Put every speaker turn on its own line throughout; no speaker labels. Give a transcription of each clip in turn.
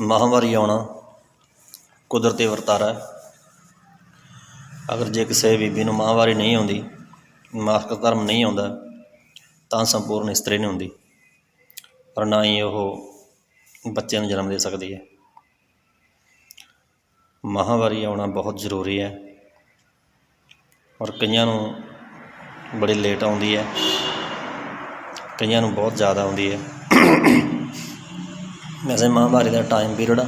ਮਹਾਂਵਾਰੀ ਆਉਣਾ ਕੁਦਰਤੀ ਵਰਤਾਰਾ ਅਗਰ ਜੇ ਕਿਸੇ ਬੀਬੀ ਨੂੰ ਮਾਹਵਾਰੀ ਨਹੀਂ ਆਉਂਦੀ ਮਾਸਕ ਧਰਮ ਨਹੀਂ ਆਉਂਦਾ, ਤਾਂ ਸੰਪੂਰਨ ਇਸਤਰੀ ਨਹੀਂ ਹੁੰਦੀ। ਪਰ ਨਾ ਹੀ ਉਹ ਬੱਚਿਆਂ ਨੂੰ ਜਨਮ ਦੇ ਸਕਦੀ ਹੈ। ਮਾਹਵਾਰੀ ਆਉਣਾ ਬਹੁਤ ਜ਼ਰੂਰੀ ਹੈ ਔਰ ਕਈਆਂ ਨੂੰ ਬੜੀ ਲੇਟ ਆਉਂਦੀ ਹੈ, ਕਈਆਂ ਨੂੰ ਬਹੁਤ ਜ਼ਿਆਦਾ ਆਉਂਦੀ ਹੈ। ਵੈਸੇ ਮਹਾਂਮਾਰੀ ਦਾ ਟਾਈਮ ਪੀਰੀਅਡ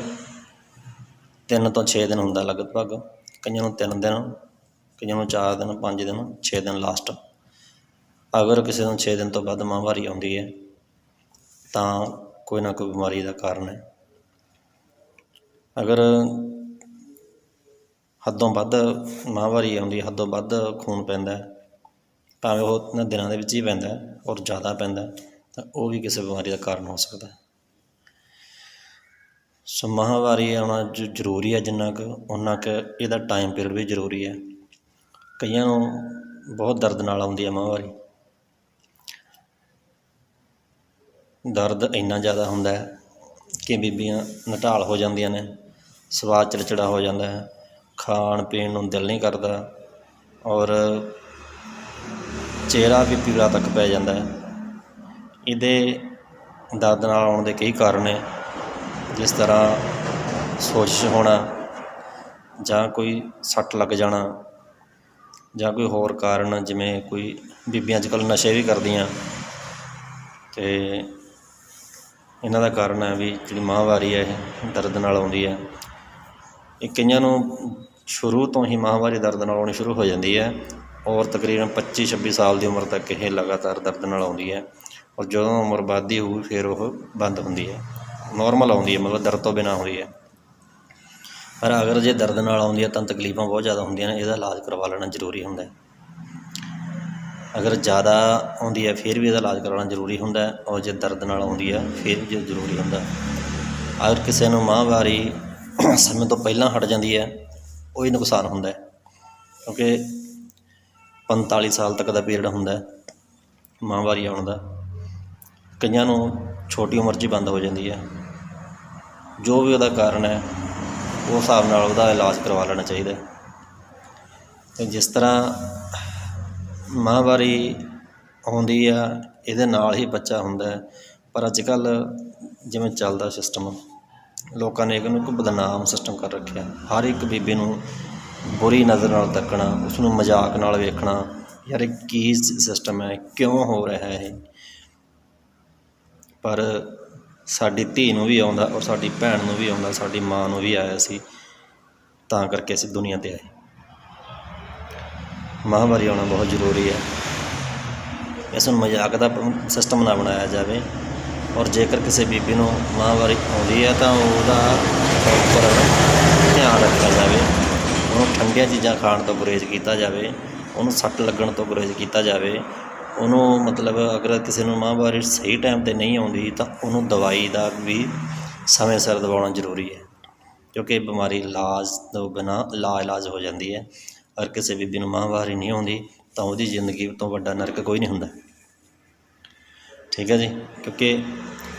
ਤਿੰਨ ਤੋਂ 6 ਦਿਨ ਹੁੰਦਾ ਲਗਭਗ। ਕਈਆਂ ਨੂੰ ਤਿੰਨ ਦਿਨ, ਕਈਆਂ ਨੂੰ 4 ਦਿਨ 5 ਦਿਨ 6 ਦਿਨ ਲਾਸਟ ਅਗਰ ਕਿਸੇ ਨੂੰ 6 ਦਿਨ ਤੋਂ ਵੱਧ ਮਾਹਵਾਰੀ ਆਉਂਦੀ ਹੈ, ਤਾਂ ਕੋਈ ਨਾ ਕੋਈ ਬਿਮਾਰੀ ਦਾ ਕਾਰਨ ਹੈ। ਅਗਰ ਹੱਦੋਂ ਵੱਧ ਮਾਹਵਾਰੀ ਆਉਂਦੀ ਹੈ, ਹੱਦੋਂ ਵੱਧ ਖੂਨ ਪੈਂਦਾ ਭਾਵੇਂ ਉਹ ਦਿਨਾਂ ਦੇ ਵਿੱਚ ਹੀ ਪੈਂਦਾ ਔਰ ਜ਼ਿਆਦਾ ਪੈਂਦਾ ਤਾਂ ਉਹ ਵੀ ਕਿਸੇ ਬਿਮਾਰੀ ਦਾ ਕਾਰਨ ਹੋ ਸਕਦਾ ਸੋ ਮਾਹਵਾਰੀ ਆਉਣਾ ਜ, ਜ਼ਰੂਰੀ ਹੈ ਜਿੰਨਾ ਕੁ ਉਨਾ ਕੁ ਇਹਦਾ ਟਾਈਮ ਪੀਰੀਅਡ ਵੀ ਜ਼ਰੂਰੀ ਹੈ। ਕਈਆਂ ਨੂੰ ਬਹੁਤ ਦਰਦ ਨਾਲ ਆਉਂਦੀ ਹੈ ਮਾਹਵਾਰੀ। ਦਰਦ ਇੰਨਾ ਜ਼ਿਆਦਾ ਹੁੰਦਾ ਹੈ ਕਿ ਬੀਬੀਆਂ ਨਟਾਲ ਹੋ ਜਾਂਦੀਆਂ ਨੇ, ਸਵਾਦ ਚਿੜਚਿੜਾ ਹੋ ਜਾਂਦਾ ਹੈ, ਖਾਣ ਪੀਣ ਨੂੰ ਦਿਲ ਨਹੀਂ ਕਰਦਾ, ਔਰ ਚਿਹਰਾ ਵੀ ਪੀਲਾ ਤੱਕ ਪੈ ਜਾਂਦਾ ਹੈ। ਇਹਦੇ ਦਰਦ ਨਾਲ ਆਉਣ ਦੇ ਕਈ ਕਾਰਨ ਨੇ। ਜਿਸ ਤਰ੍ਹਾਂ ਸੋਜਸ਼ ਹੋਣਾ ਜਾਂ ਕੋਈ ਸੱਟ ਲੱਗ ਜਾਣਾ ਜਾਂ ਕੋਈ ਹੋਰ ਕਾਰਨ, ਜਿਵੇਂ ਕੋਈ ਬੀਬੀਆਂ ਅੱਜ ਕੱਲ੍ਹ ਨਸ਼ੇ ਵੀ ਕਰਦੀਆਂ ਅਤੇ ਇਹਨਾਂ ਦਾ ਕਾਰਨ ਹੈ ਵੀ ਜਿਹੜੀ ਮਾਹਵਾਰੀ ਹੈ, ਇਹ ਦਰਦ ਨਾਲ ਆਉਂਦੀ ਹੈ। ਇਹ ਕਈਆਂ ਨੂੰ ਸ਼ੁਰੂ ਤੋਂ ਹੀ ਮਾਹਵਾਰੀ ਦਰਦ ਨਾਲ ਆਉਣੀ ਸ਼ੁਰੂ ਹੋ ਜਾਂਦੀ ਹੈ ਔਰ ਤਕਰੀਬਨ 25 26 ਸਾਲ ਦੀ ਉਮਰ ਤੱਕ ਇਹ ਲਗਾਤਾਰ ਦਰਦ ਨਾਲ ਆਉਂਦੀ ਹੈ ਔਰ ਜਦੋਂ ਉਮਰ ਵੱਧਦੀ ਹੋਊ, ਫਿਰ ਉਹ ਬੰਦ ਹੁੰਦੀ ਹੈ। ਨੋਰਮਲ ਆਉਂਦੀ ਹੈ, ਮਤਲਬ ਦਰਦ ਤੋਂ ਬਿਨਾਂ ਹੋਈ ਹੈ। ਪਰ ਅਗਰ ਜੇ ਦਰਦ ਨਾਲ ਆਉਂਦੀ ਹੈ, ਤਾਂ ਤਕਲੀਫਾਂ ਬਹੁਤ ਜ਼ਿਆਦਾ ਹੁੰਦੀਆਂ ਨੇ, ਇਹਦਾ ਇਲਾਜ ਕਰਵਾ ਲੈਣਾ ਜ਼ਰੂਰੀ ਹੁੰਦਾ ਹੈ। ਅਗਰ ਜ਼ਿਆਦਾ ਆਉਂਦੀ ਹੈ, ਫਿਰ ਵੀ ਇਹਦਾ ਇਲਾਜ ਕਰਵਾਉਣਾ ਜ਼ਰੂਰੀ ਹੁੰਦਾ ਹੈ, ਔਰ ਜੇ ਦਰਦ ਨਾਲ ਆਉਂਦੀ ਹੈ, ਫਿਰ ਵੀ ਜ਼ਰੂਰੀ ਹੁੰਦਾ ਅਗਰ ਕਿਸੇ ਨੂੰ ਮਾਹਵਾਰੀ ਸਮੇਂ ਤੋਂ ਪਹਿਲਾਂ ਹਟ ਜਾਂਦੀ ਹੈ, ਉਹ ਹੀ ਨੁਕਸਾਨ ਹੁੰਦਾ ਹੈ, ਕਿਉਂਕਿ 45 ਸਾਲ ਤੱਕ ਦਾ ਪੀਰੀਅਡ ਹੁੰਦਾ ਹੈ, ਮਾਹਵਾਰੀ ਆਉਣ ਦਾ। ਕਈਆਂ ਨੂੰ ਛੋਟੀ ਉਮਰ 'ਚ ਹੀ ਬੰਦ ਹੋ ਜਾਂਦੀ ਹੈ। ਜੋ ਵੀ ਉਹਦਾ ਕਾਰਨ ਹੈ ਉਸ ਹਿਸਾਬ ਨਾਲ ਉਹਦਾ ਇਲਾਜ ਕਰਵਾ ਲੈਣਾ ਚਾਹੀਦਾ ਹੈ। ਤੇ ਜਿਸ ਤਰ੍ਹਾਂ ਮਾਹਵਾਰੀ ਆਉਂਦੀ ਆ, ਇਹਦੇ ਨਾਲ ਹੀ ਬੱਚਾ ਹੁੰਦਾ ਹੈ। ਪਰ ਅੱਜ ਕੱਲ੍ਹ ਜਿਵੇਂ ਚੱਲਦਾ ਸਿਸਟਮ ਲੋਕਾਂ ਨੇ ਇਹਨੂੰ ਇੱਕ ਬਦਨਾਮ ਸਿਸਟਮ ਕਰ ਰੱਖਿਆ ਹਰ ਇੱਕ ਬੀਬੀ ਨੂੰ ਬੁਰੀ ਨਜ਼ਰ ਨਾਲ ਤੱਕਣਾ ਉਸ ਨੂੰ ਮਜ਼ਾਕ ਨਾਲ ਵੇਖਣਾ, ਯਾਰ ਇਹ ਕੀ ਸਿਸਟਮ ਹੈ, ਕਿਉਂ ਹੋ ਰਿਹਾ ਹੈ ਇਹ? ਪਰ ਸਾਡੀ ਧੀ ਨੂੰ ਵੀ ਆਉਂਦਾ ਔਰ ਸਾਡੀ ਭੈਣ ਨੂੰ ਵੀ ਆਉਂਦਾ, ਸਾਡੀ ਮਾਂ ਨੂੰ ਵੀ ਆਇਆ ਸੀ। ਤਾਂ ਕਰਕੇ ਅਸੀਂ ਦੁਨੀਆ ਤੇ ਆਏ। ਮਾਹਵਾਰੀ ਆਉਣਾ ਬਹੁਤ ਜ਼ਰੂਰੀ ਹੈ। ਇਸ ਨੂੰ ਮਜ਼ਾਕ ਦਾ ਸਿਸਟਮ ਨਾ ਬਣਾਇਆ ਜਾਵੇ। ਔਰ ਜੇਕਰ ਕਿਸੇ ਬੀਬੀ ਨੂੰ ਮਾਹਵਾਰੀ ਆਉਂਦੀ ਹੈ ਤਾਂ ਉਹਦਾ ਪ੍ਰੋਪਰ ਧਿਆਨ ਰੱਖਿਆ ਜਾਵੇ। ਉਹਨੂੰ ਠੰਡੀਆਂ ਚੀਜ਼ਾਂ ਖਾਣ ਤੋਂ ਗੁਰੇਜ਼ ਕੀਤਾ ਜਾਵੇ। ਉਹਨੂੰ ਸੱਟ ਲੱਗਣ ਤੋਂ ਗੁਰੇਜ਼ ਕੀਤਾ ਜਾਵੇ। ਉਹਨੂੰ ਮਤਲਬ ਅਗਰ ਕਿਸੇ ਨੂੰ ਮਾਹਵਾਰੀ ਸਹੀ ਟਾਈਮ 'ਤੇ ਨਹੀਂ ਆਉਂਦੀ ਤਾਂ ਉਹਨੂੰ ਦਵਾਈ ਦਾ ਵੀ ਸਮੇਂ ਸਿਰ ਦਵਾਉਣਾ ਜ਼ਰੂਰੀ ਹੈ, ਕਿਉਂਕਿ ਬਿਮਾਰੀ ਇਲਾਜ ਤੋਂ ਬਿਨਾਂ ਲਾ ਇਲਾਜ ਹੋ ਜਾਂਦੀ ਹੈ। ਅਗਰ ਕਿਸੇ ਬੀਬੀ ਨੂੰ ਮਾਹਵਾਰੀ ਨਹੀਂ ਆਉਂਦੀ ਤਾਂ ਉਹਦੀ ਜ਼ਿੰਦਗੀ ਤੋਂ ਵੱਡਾ ਨਰਕ ਕੋਈ ਨਹੀਂ ਹੁੰਦਾ। ਠੀਕ ਹੈ ਜੀ, ਕਿਉਂਕਿ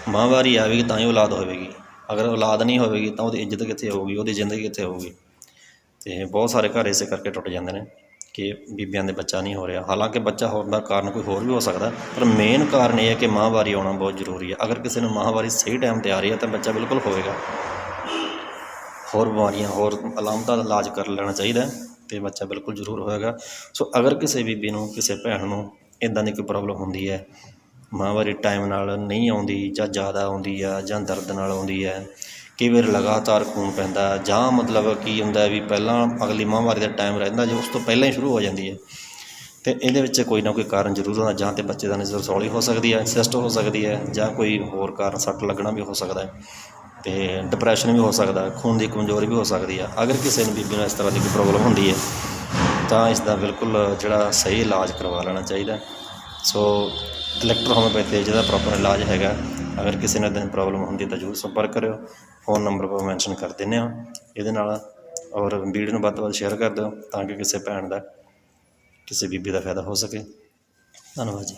ਮਾਹਵਾਰੀ ਆਵੇਗੀ ਤਾਂ ਹੀ ਔਲਾਦ ਹੋਵੇਗੀ। ਅਗਰ ਔਲਾਦ ਨਹੀਂ ਹੋਵੇਗੀ ਤਾਂ ਉਹਦੀ ਇੱਜ਼ਤ ਕਿੱਥੇ ਹੋਊਗੀ? ਉਹਦੀ ਜ਼ਿੰਦਗੀ ਕਿੱਥੇ ਹੋਊਗੀ? ਅਤੇ ਬਹੁਤ ਸਾਰੇ ਘਰ ਇਸੇ ਕਰਕੇ ਟੁੱਟ ਜਾਂਦੇ ਨੇ। ਕਿ ਬੀਬੀਆਂ ਦੇ ਬੱਚਾ ਨਹੀਂ ਹੋ ਰਿਹਾ। ਹਾਲਾਂਕਿ ਬੱਚਾ ਹੋਣ ਦਾ ਕਾਰਨ ਕੋਈ ਹੋਰ ਵੀ ਹੋ ਸਕਦਾ ਪਰ ਮੇਨ ਕਾਰਨ ਇਹ ਹੈ ਕਿ ਮਾਹਵਾਰੀ ਆਉਣਾ ਬਹੁਤ ਜ਼ਰੂਰੀ ਹੈ। ਅਗਰ ਕਿਸੇ ਨੂੰ ਮਾਹਵਾਰੀ ਸਹੀ ਟਾਈਮ 'ਤੇ ਆ ਰਹੀ ਹੈ, ਤਾਂ ਬੱਚਾ ਬਿਲਕੁਲ ਹੋਵੇਗਾ ਹੋਰ ਬਿਮਾਰੀਆਂ, ਹੋਰ ਅਲਾਮਤਾਂ ਦਾ ਇਲਾਜ ਕਰ ਲੈਣਾ ਚਾਹੀਦਾ ਅਤੇ ਬੱਚਾ ਬਿਲਕੁਲ ਜ਼ਰੂਰ ਹੋਏਗਾ। ਸੋ ਅਗਰ ਕਿਸੇ ਬੀਬੀ ਨੂੰ, ਕਿਸੇ ਭੈਣ ਨੂੰ ਇੱਦਾਂ ਦੀ ਕੋਈ ਪ੍ਰੋਬਲਮ ਹੁੰਦੀ ਹੈ, ਮਾਹਵਾਰੀ ਟਾਈਮ ਨਾਲ ਨਹੀਂ ਆਉਂਦੀ ਜਾਂ ਜ਼ਿਆਦਾ ਆਉਂਦੀ ਆ ਜਾਂ ਦਰਦ ਨਾਲ ਆਉਂਦੀ ਹੈ ਕਈ ਵਾਰ ਲਗਾਤਾਰ ਖੂਨ ਪੈਂਦਾ ਜਾਂ ਮਤਲਬ ਕੀ ਹੁੰਦਾ ਵੀ ਪਹਿਲਾਂ ਅਗਲੀ ਮਾਹਵਾਰੀ ਦਾ ਟਾਈਮ ਰਹਿੰਦਾ, ਜੇ ਉਸ ਤੋਂ ਪਹਿਲਾਂ ਹੀ ਸ਼ੁਰੂ ਹੋ ਜਾਂਦੀ ਹੈ। ਅਤੇ ਇਹਦੇ ਵਿੱਚ ਕੋਈ ਨਾ ਕੋਈ ਕਾਰਨ ਜ਼ਰੂਰ ਹੁੰਦਾ ਜਾਂ ਤਾਂ ਬੱਚੇ ਦਾ ਨਜ਼ਰ ਸੌਲੀ ਹੋ ਸਕਦੀ ਹੈ ਸਿਸਟ ਹੋ ਸਕਦੀ ਹੈ, ਜਾਂ ਕੋਈ ਹੋਰ ਕਾਰਨ, ਸੱਟ ਲੱਗਣਾ ਵੀ ਹੋ ਸਕਦਾ ਹੈ। ਅਤੇ ਡਿਪਰੈਸ਼ਨ ਵੀ ਹੋ ਸਕਦਾ ਖੂਨ ਦੀ ਕਮਜ਼ੋਰੀ ਵੀ ਹੋ ਸਕਦੀ ਆ ਅਗਰ ਕਿਸੇ ਨੂੰ ਬੀਬੀ ਨੂੰ ਇਸ ਤਰ੍ਹਾਂ ਦੀ ਕੋਈ ਪ੍ਰੋਬਲਮ ਹੁੰਦੀ ਹੈ, ਤਾਂ ਇਸ ਦਾ ਬਿਲਕੁਲ ਜਿਹੜਾ ਸਹੀ ਇਲਾਜ ਕਰਵਾ ਲੈਣਾ ਚਾਹੀਦਾ ਸੋ ਇਲੈਕਟ੍ਰੋ ਹੋਮਿਓਪੈਥੀ ਜਿਹਦਾ ਪ੍ਰੋਪਰ ਇਲਾਜ ਹੈਗਾ। ਅਗਰ ਕਿਸੇ ਨੂੰ ਇੱਦਾਂ ਪ੍ਰੋਬਲਮ ਹੁੰਦੀ ਤਾਂ ਜ਼ਰੂਰ ਸੰਪਰਕ ਕਰਿਓ। ਫੋਨ ਨੰਬਰ ਪਰ ਮੈਂਸ਼ਨ ਕਰ ਦਿੰਦੇ ਹਾਂ। ਇਹਦੇ ਨਾਲ ਔਰ ਵੀਡੀਓ ਨੂੰ ਵੱਧ ਤੋਂ ਵੱਧ ਸ਼ੇਅਰ ਕਰ ਦਿਓ ਤਾਂ ਕਿ ਕਿਸੇ ਭੈਣ ਦਾ, ਕਿਸੇ ਬੀਬੀ ਦਾ ਫਾਇਦਾ ਹੋ ਸਕੇ। ਧੰਨਵਾਦ ਜੀ।